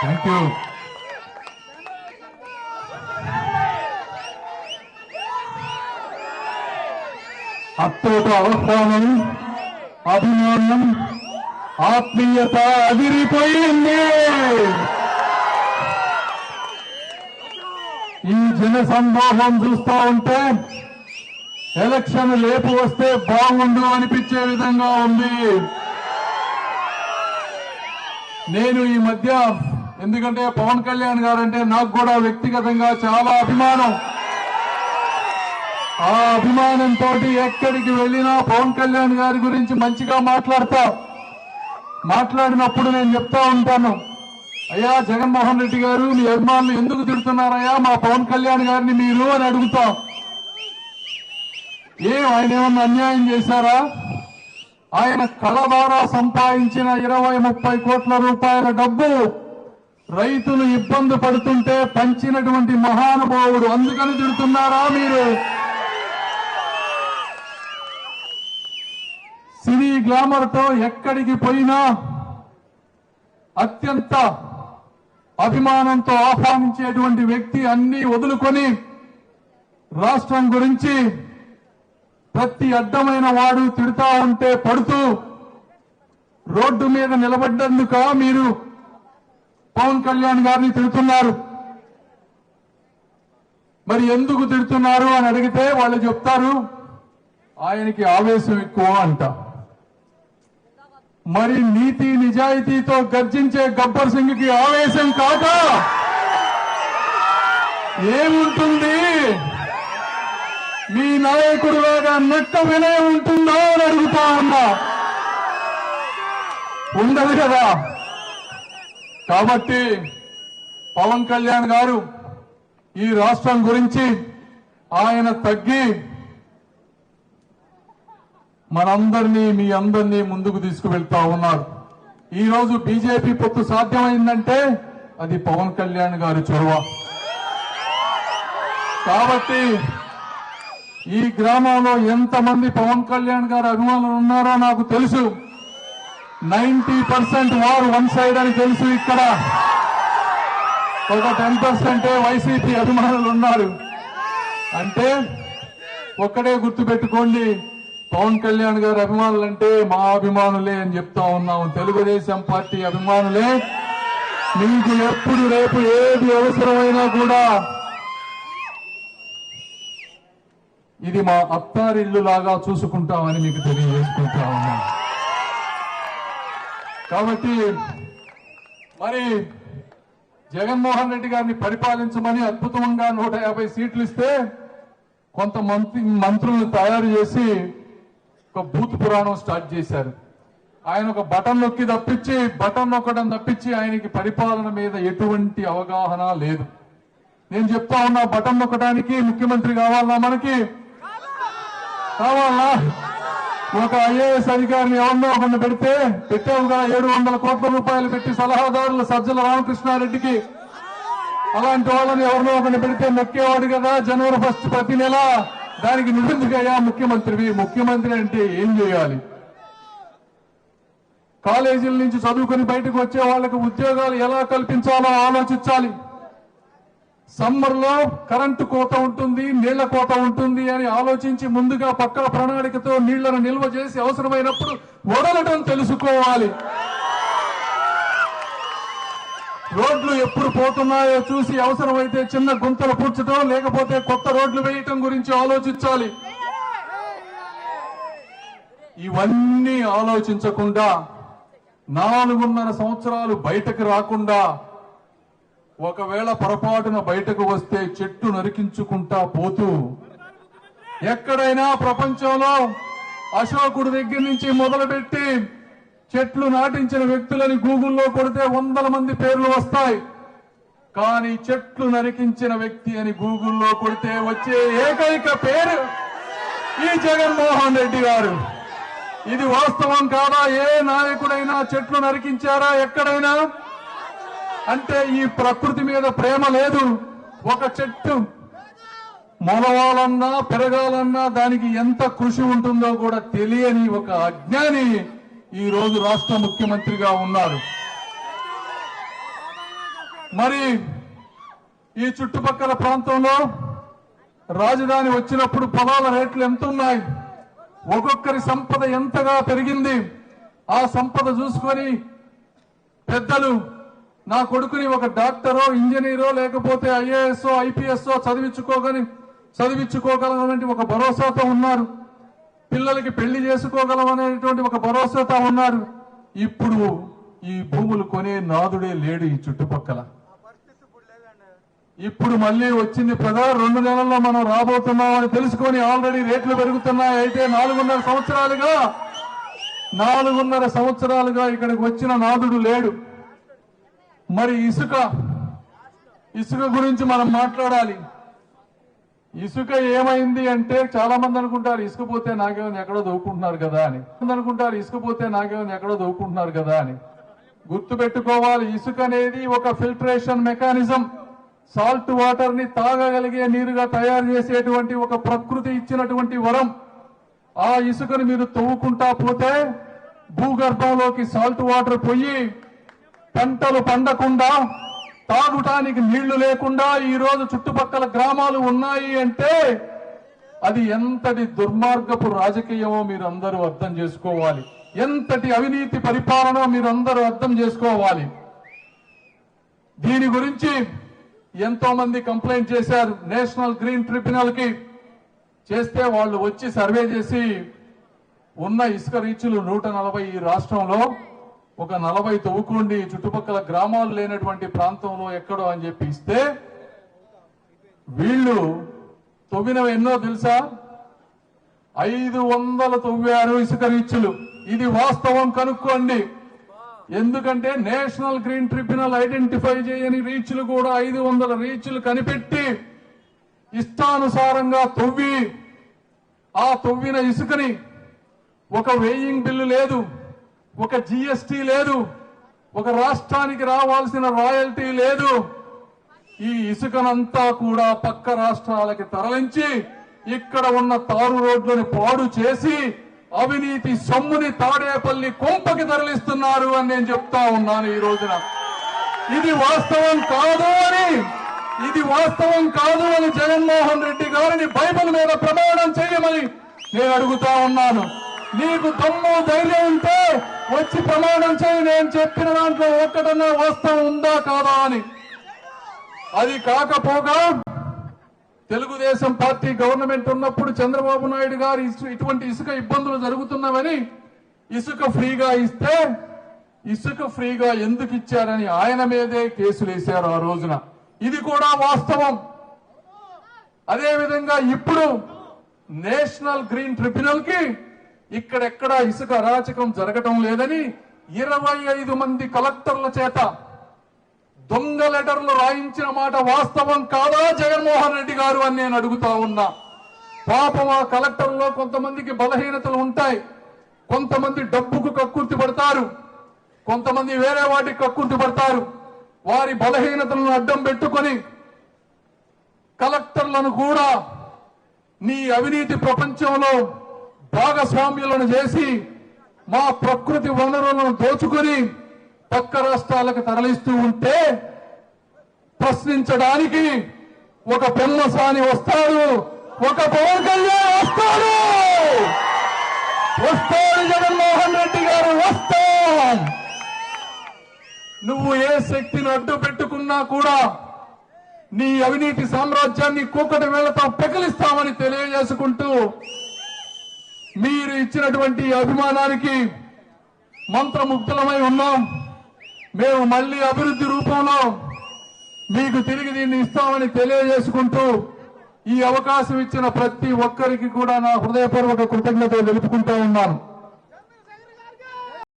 Thank you Attota అవస్థానం అభిమానం ఆత్మీయత అదిరిపోయింది. ఈ జన సందోహం చూస్తా ఉంటే ఎలక్షన్ లేపు వస్తే బాగుండు అనిపించే విధంగా ఉంది. నేను ఈ మధ్య ఎందుకంటే పవన్ కళ్యాణ్ గారు అంటే నాకు కూడా వ్యక్తిగతంగా చాలా అభిమానం. ఆ అభిమానంతో ఎక్కడికి వెళ్ళినా పవన్ కళ్యాణ్ గారి గురించి మంచిగా మాట్లాడతా. మాట్లాడినప్పుడు నేను చెప్తా ఉంటాను. అయ్యా జగన్మోహన్ రెడ్డి గారు మీ అభిమానులు ఎందుకు తిడుతున్నారయ్యా? మా పవన్ కళ్యాణ్ గారిని మీరు అని అడుగుతాం. ఏం ఆయన ఏమన్నా అన్యాయం చేశారా? ఆయన కళ ద్వారా సంపాదించిన ఇరవై ముప్పై కోట్ల రూపాయల డబ్బు? రైతులు ఇబ్బంది పడుతుంటే పంచినటువంటి మహానుభావుడు అందుకని తిడుతున్నారా మీరు? సినీ గ్లామర్తో ఎక్కడికి పోయినా అత్యంత అభిమానంతో ఆహ్వానించేటువంటి వ్యక్తి అన్ని వదులుకొని రాష్ట్రం గురించి ప్రతి అడ్డమైన వాడు తిడుతా ఉంటే పడుతూ రోడ్డు మీద నిలబడ్డందుక మీరు? పవన్ కళ్యాణ్ గారిని తిడుతున్నారు. మరి ఎందుకు తిడుతున్నారు అని అడిగితే వాళ్ళు చెప్తారు ఆయనకి ఆవేశం ఎక్కువ అంట. మరి నీతి నిజాయితీతో గర్జించే గబ్బర్ సింగ్కి ఆవేశం కాక ఏముంటుంది? మీ నాయకుడిలాగా నక్క వినయం ఉంటుందా అని అడుగుతా ఉన్నా. ఉండదు కదా. కాబట్టి పవన్ కళ్యాణ్ గారు ఈ రాష్ట్రం గురించి ఆయన తగ్గి మనందరినీ మీ అందరినీ ముందుకు తీసుకువెళ్తా ఉన్నారు. ఈ రోజు బీజేపీ పొత్తు సాధ్యమైందంటే అది పవన్ కళ్యాణ్ గారి చొరవ. కాబట్టి ఈ గ్రామంలో ఎంతమంది పవన్ కళ్యాణ్ గారి అభిమానులు ఉన్నారో నాకు తెలుసు. నైన్టీ పర్సెంట్ వారు వన్ సైడ్ అని తెలుసు ఇక్కడ. ఒక టెన్ పర్సెంటే వైసీపీ అభిమానులు ఉన్నారు. అంటే ఒక్కడే గుర్తుపెట్టుకోండి పవన్ కళ్యాణ్ గారి అభిమానులు అంటే మా అభిమానులే అని చెప్తా ఉన్నాము. తెలుగుదేశం పార్టీ అభిమానులే. మీకు ఎప్పుడు రేపు ఏది అవసరమైనా కూడా ఇది మా అత్తారిల్లు లాగా చూసుకుంటామని మీకు తెలియజేసుకుంటా ఉన్నాం కాబట్టి మరి జగన్మోహన్ రెడ్డి గారిని పరిపాలించమని అద్భుతంగా నూట యాభై సీట్లు ఇస్తే కొంత మంత్రి మంత్రులను తయారు చేసి ఒక బూత్ పురాణం స్టార్ట్ చేశారు. ఆయన ఒక బటన్ నొక్కి తప్పించి బటన్ నొక్కడం తప్పించి ఆయనకి పరిపాలన మీద ఎటువంటి అవగాహన లేదు. నేను చెప్తా ఉన్నా బటన్ నొక్కడానికి ముఖ్యమంత్రి కావాలా మనకి? కావాలా? ఒక ఐఏఎస్ అధికారిని ఎవరినో ఒకరిని పెడితే పెట్టేవుగా ఏడు వందల కోట్ల రూపాయలు పెట్టి సలహాదారులు సజ్జల రామకృష్ణారెడ్డికి. అలాంటి వాళ్ళని ఎవరినో ఒకరిని పెడితే నొక్కేవాడు కదా జనవరి ఫస్ట్ ప్రతి నెల. దానికి నిధులుగా ముఖ్యమంత్రివి ముఖ్యమంత్రి అంటే ఏం చేయాలి? కాలేజీల నుంచి చదువుకొని బయటకు వచ్చే వాళ్ళకి ఉద్యోగాలు ఎలా కల్పించాలో ఆలోచించాలి. సమ్మర్లో కరెంటు కోత ఉంటుంది నీళ్ళ కోత ఉంటుంది అని ఆలోచించి ముందుగా పక్కన ప్రణాళికతో నీళ్ళను నిల్వ చేసి అవసరమైనప్పుడు వడలటం తెలుసుకోవాలి. రోడ్లు ఎప్పుడు పోతున్నాయో చూసి అవసరమైతే చిన్న గుంతలు పూడ్చడం లేకపోతే కొత్త రోడ్లు వేయటం గురించి ఆలోచించాలి. ఇవన్నీ ఆలోచించకుండా నాలుగున్నర సంవత్సరాలు బయటకు రాకుండా ఒకవేళ పొరపాటున బయటకు వస్తే చెట్టు నరికించుకుంటా పోతూ ఎక్కడైనా ప్రపంచంలో అశోకుడి దగ్గర నుంచి మొదలుపెట్టి చెట్లు నాటించిన వ్యక్తులని గూగుల్లో కొడితే వందల మంది పేర్లు వస్తాయి. కానీ చెట్లు నరికించిన వ్యక్తి అని గూగుల్లో కొడితే వచ్చే ఏకైక పేరు ఈ జగన్మోహన్ రెడ్డి గారు. ఇది వాస్తవం కాదా? ఏ నాయకుడైనా చెట్లు నరికించారా? ఎక్కడైనా? అంటే ఈ ప్రకృతి మీద ప్రేమ లేదు. ఒక చెట్టు మొలవాలన్నా పెరగాలన్నా దానికి ఎంత కృషి ఉంటుందో కూడా తెలియని ఒక అజ్ఞాని ఈ రోజు రాష్ట్ర ముఖ్యమంత్రిగా ఉన్నారు. మరి ఈ చుట్టుపక్కల ప్రాంతంలో రాజధాని వచ్చినప్పుడు పొలాల రేట్లు ఎంత ఉన్నాయి ఒక్కొక్కరి సంపద ఎంతగా పెరిగింది? ఆ సంపద చూసుకొని పెద్దలు నా కొడుకుని ఒక డాక్టరో ఇంజనీరో లేకపోతే ఐఏఎస్ ఐపీఎస్ చదివించుకోగని చదివించుకోగలమనేటువంటి ఒక భరోసాతో ఉన్నారు. పిల్లలకి పెళ్ళి చేసుకోగలమనేటువంటి ఒక భరోసాతో ఉన్నారు. ఇప్పుడు ఈ భూములు కొనే నాదుడే లేడు ఈ చుట్టుపక్కల. ఇప్పుడు మళ్ళీ వచ్చింది ప్రజా రెండు నెలల్లో మనం రాబోతున్నామని తెలుసుకొని ఆల్రెడీ రేట్లు పెరుగుతున్నాయి. అయితే నాలుగున్నర సంవత్సరాలుగా నాలుగున్నర సంవత్సరాలుగా ఇక్కడికి వచ్చిన నాదుడు లేడు. మరి ఇసుక ఇసుక గురించి మనం మాట్లాడాలి. ఇసుక ఏమైంది అంటే చాలా మంది అనుకుంటారు ఇసుక పోతే నాగేమని ఎక్కడో దవ్వుకుంటున్నారు కదా అని. అనుకుంటారు ఇసుక పోతే నాగేమని ఎక్కడో దవ్వుకుంటున్నారు కదా అని. గుర్తు పెట్టుకోవాలి ఇసుక అనేది ఒక ఫిల్టరేషన్ మెకానిజం. సాల్ట్ వాటర్ని తాగగలిగే నీరుగా తయారు చేసేటువంటి ఒక ప్రకృతి ఇచ్చినటువంటి వరం. ఆ ఇసుకను మీరు తవ్వుకుంటా పోతే భూగర్భంలోకి సాల్ట్ వాటర్ పోయి పంటలు పండకుండా తాగుటానికి నీళ్ళు లేకుండా ఈరోజు చుట్టుపక్కల గ్రామాలు ఉన్నాయి అంటే అది ఎంతటి దుర్మార్గపు రాజకీయమో మీరు అందరూ అర్థం చేసుకోవాలి. ఎంతటి అవినీతి పరిపాలన మీరు అందరూ అర్థం చేసుకోవాలి. దీని గురించి ఎంతో మంది కంప్లైంట్ చేశారు. నేషనల్ గ్రీన్ ట్రిబ్యునల్కి చేస్తే వాళ్ళు వచ్చి సర్వే చేసి ఉన్న ఇసుక రీచులు నూట నలభై ఈ రాష్ట్రంలో ఒక నలభై తవ్వుకోండి చుట్టుపక్కల గ్రామాలు లేనటువంటి ప్రాంతంలో ఎక్కడో అని చెప్పి ఇస్తే వీళ్ళు తవ్వినవి ఎన్నో తెలుసా? ఐదు వందలు తవ్వారు ఇసుక రీచ్లు. ఇది వాస్తవం కనుక్కోండి. ఎందుకంటే నేషనల్ గ్రీన్ ట్రిబ్యునల్ ఐడెంటిఫై చేయని రీచ్లు కూడా ఐదు వందల రీచ్లు కనిపెట్టి ఇష్టానుసారంగా తొవ్వి ఆ తొవ్విన ఇసుకని ఒక వేయింగ్ బిల్లు లేదు. ఒక జిఎస్టి లేదు. ఒక రాష్ట్రానికి రావాల్సిన రాయల్టీ లేదు. ఈ ఇసుకనంతా కూడా పక్క రాష్ట్రాలకి తరలించి ఇక్కడ ఉన్న తారు రోడ్లను పాడు చేసి అవినీతి సొమ్ముని తాడేపల్లి కొంపకి తరలిస్తున్నారు అని నేను చెప్తా ఉన్నాను ఈ రోజున. ఇది వాస్తవం కాదు అని ఇది వాస్తవం కాదు అని జగన్మోహన్ రెడ్డి గారిని బైబిల్ మీద ప్రమాణం చేయమని నేను అడుగుతా ఉన్నాను. నీకు దమ్ము ధైర్యం ఉంటే వచ్చి ప్రమాణం చేయి నేను చెప్పిన దాంట్లో ఒక్కటన్నా వాస్తవం ఉందా కాదా అని. అది కాకపోగా తెలుగుదేశం పార్టీ గవర్నమెంట్ ఉన్నప్పుడు చంద్రబాబు నాయుడు గారు ఇటువంటి ఇసుక ఇబ్బందులు జరుగుతున్నామని ఇసుక ఫ్రీగా ఇస్తే ఇసుక ఫ్రీగా ఎందుకు ఇచ్చారని ఆయన మీదే కేసులు వేశారు ఆ రోజున. ఇది కూడా వాస్తవం. అదేవిధంగా ఇప్పుడు నేషనల్ గ్రీన్ ట్రిబ్యునల్కి ఇక్కడెక్కడ ఇసుక అరాచకం జరగటం లేదని ఇరవై ఐదు మంది కలెక్టర్ల చేత దొంగ లెటర్లు రాయించిన మాట వాస్తవం కాదా జగన్మోహన్ రెడ్డి గారు అని నేను అడుగుతా ఉన్నా. పాపం ఆ కలెక్టర్లో కొంతమందికి బలహీనతలు ఉంటాయి. కొంతమంది డబ్బుకు కక్కుర్తి పడతారు. కొంతమంది వేరే వాటికి కక్కుర్తి పడతారు. వారి బలహీనతలను అడ్డం పెట్టుకొని కలెక్టర్లను కూడా నీ అవినీతి ప్రపంచంలో భాగస్వామ్యులను చేసి మా ప్రకృతి వనరులను దోచుకుని పక్క రాష్ట్రాలకు తరలిస్తూ ఉంటే ప్రశ్నించడానికి ఒక పెమ్మసాని వస్తాడు ఒక పవన్ కళ్యాణ్ వస్తాడు! వస్తాడు జగన్మోహన్ రెడ్డి గారు వస్తా! నువ్వు ఏ శక్తిని అడ్డు పెట్టుకున్నా కూడా నీ అవినీతి సామ్రాజ్యాన్ని కూకటి వేళ్ళతో పెకిలిస్తామని తెలియజేసుకుంటూ మీరు ఇచ్చినటువంటి అభిమానానికి మంత్రముగ్ధులమై ఉన్నాం. మేము మళ్ళీ అభివృద్ధి రూపంలో మీకు తిరిగి దీన్ని ఇస్తామని తెలియజేసుకుంటూ ఈ అవకాశం ఇచ్చిన ప్రతి ఒక్కరికి కూడా నా హృదయపూర్వక కృతజ్ఞతలు తెలుపుకుంటూ ఉన్నాను.